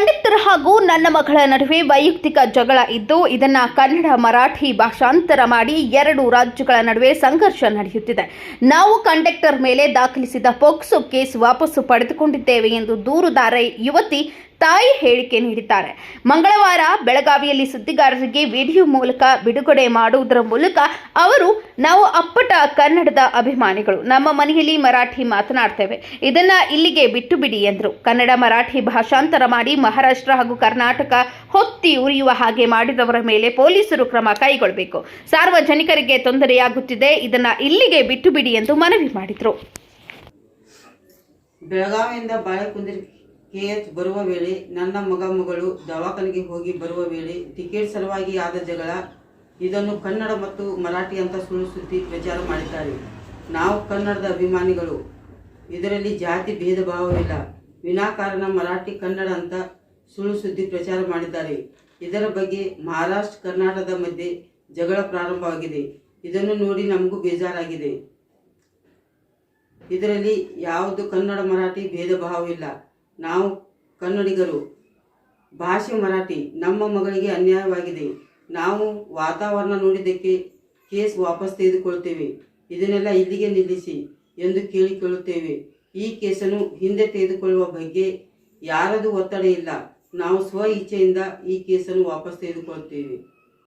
Conductor ಹಾಗೂ ನನ್ನ ಮಗಳ ನಡುವೆ ವೈಯಕ್ತಿಕ ಜಗಳ ಇದ್ದು, ಇದನ್ನ ಕನ್ನಡ ಮರಾಠಿ ಭಾಷಾಂತರ ಮಾಡಿ ಎರಡು ರಾಜ್ಯಗಳ ನಡುವೆ ಸಂಘರ್ಷ ನಡೆಯುತ್ತಿದೆ. ನಾವು ಕಂಡಕ್ಟರ್ ಮೇಲೆ ದಾಖಲಿಸಿದ ಪೋಕ್ಸೋ ಕೇಸ್ ವಾಪಸ್ಸು ಪಡೆದುಕೊಂಡಿದ್ದೇವೆ ಎಂದು ದೂರುದಾರ, ಯುವತಿ ತಾಯಿ ಹೇಳಿಕೆ ನೀಡಿದ್ದಾರೆ. ಮಂಗಳವಾರ ಬೆಳಗಾವಿಯಲ್ಲಿ ಸುದ್ದಿಗಾರರಿಗೆ ವಿಡಿಯೋ ಮೂಲಕ ಬಿಡುಗಡೆ ಮಾಡುವುದರ ಮೂಲಕ ಅವರು, ನಾವು ಅಪ್ಪಟ ಕನ್ನಡದ ಅಭಿಮಾನಿಗಳು, ನಮ್ಮ ಮನೆಯಲ್ಲಿ ಮರಾಠಿ ಮಾತನಾಡ್ತೇವೆ. ಇದನ್ನ ಇಲ್ಲಿಗೆ ಬಿಟ್ಟು ಬಿಡಿ ಎಂದರು. ಕನ್ನಡ ಮರಾಠಿ ಭಾಷಾಂತರ ಮಾಡಿ ಮಹಾರಾಷ್ಟ್ರ ಹಾಗೂ ಕರ್ನಾಟಕ ಹೊತ್ತಿ ಉರಿಯುವ ಹಾಗೆ ಮಾಡಿದವರ ಮೇಲೆ ಪೊಲೀಸರು ಕ್ರಮ ಕೈಗೊಳ್ಳಬೇಕು. ಸಾರ್ವಜನಿಕರಿಗೆ ತೊಂದರೆಯಾಗುತ್ತಿದೆ. ಇದನ್ನ ಇಲ್ಲಿಗೆ ಬಿಟ್ಟು ಬಿಡಿ ಎಂದು ಮನವಿ ಮಾಡಿದರು. ಬೆಳಗಾವಿಯಿಂದ ಬಾಳೆಕುಂದಿರಿ ಕೆ ಎಚ್ ಬರುವ ವೇಳೆ ನನ್ನ ಮಗ ಮಗಳು ದವಾಖಾನೆಗೆ ಹೋಗಿ ಬರುವ ವೇಳೆ ಟಿಕೆಟ್ ಸಲುವಾಗಿ ಆದ ಜಗಳ, ಇದನ್ನು ಕನ್ನಡ ಮತ್ತು ಮರಾಠಿ ಅಂತ ಸುಳ್ಳು ಸುದ್ದಿ ಪ್ರಚಾರ ಮಾಡಿದ್ದಾರೆ. ನಾವು ಕನ್ನಡದ ಅಭಿಮಾನಿಗಳು. ಇದರಲ್ಲಿ ಜಾತಿ ಭೇದ ಭಾವವಿಲ್ಲ ವಿನಾಕಾರಣ ಮರಾಠಿ ಕನ್ನಡ ಅಂತ ಸುಳ್ಳು ಸುದ್ದಿ ಪ್ರಚಾರ ಮಾಡಿದ್ದಾರೆ. ಇದರ ಬಗ್ಗೆ ಮಹಾರಾಷ್ಟ್ರ, ಕರ್ನಾಟಕದ ಮಧ್ಯೆ ಜಗಳ ಪ್ರಾರಂಭವಾಗಿದೆ ಇದನ್ನು ನೋಡಿ ನಮಗೂ ಬೇಜಾರಾಗಿದೆ. ಇದರಲ್ಲಿ ಯಾವುದು ಕನ್ನಡ ಮರಾಠಿ ಭೇದ ಭಾವವಿಲ್ಲ ನಾವು ಕನ್ನಡಿಗರು. ಭಾಷೆ ಮರಾಠಿ, ನಮ್ಮ ಮಗಳಿಗೆ ಅನ್ಯಾಯವಾಗಿದೆ. ನಾವು ವಾತಾವರಣ ನೋಡಿದ್ದಕ್ಕೆ ಕೇಸ್ ವಾಪಸ್ ತೆಗೆದುಕೊಳ್ತೇವೆ. ಇದನ್ನೆಲ್ಲ ಇಲ್ಲಿಗೆ ನಿಲ್ಲಿಸಿ ಎಂದು ಕೇಳಿಕೊಳ್ಳುತ್ತೇವೆ. ಈ ಕೇಸನ್ನು ಹಿಂದೆ ತೆಗೆದುಕೊಳ್ಳುವ ಬಗ್ಗೆ ಯಾರದು ಒತ್ತಡ ಇಲ್ಲ. ನಾವು ಸ್ವ ಇಚ್ಛೆಯಿಂದ ಈ ಕೇಸನ್ನು ವಾಪಸ್ ತೆಗೆದುಕೊಳ್ತೇವೆ.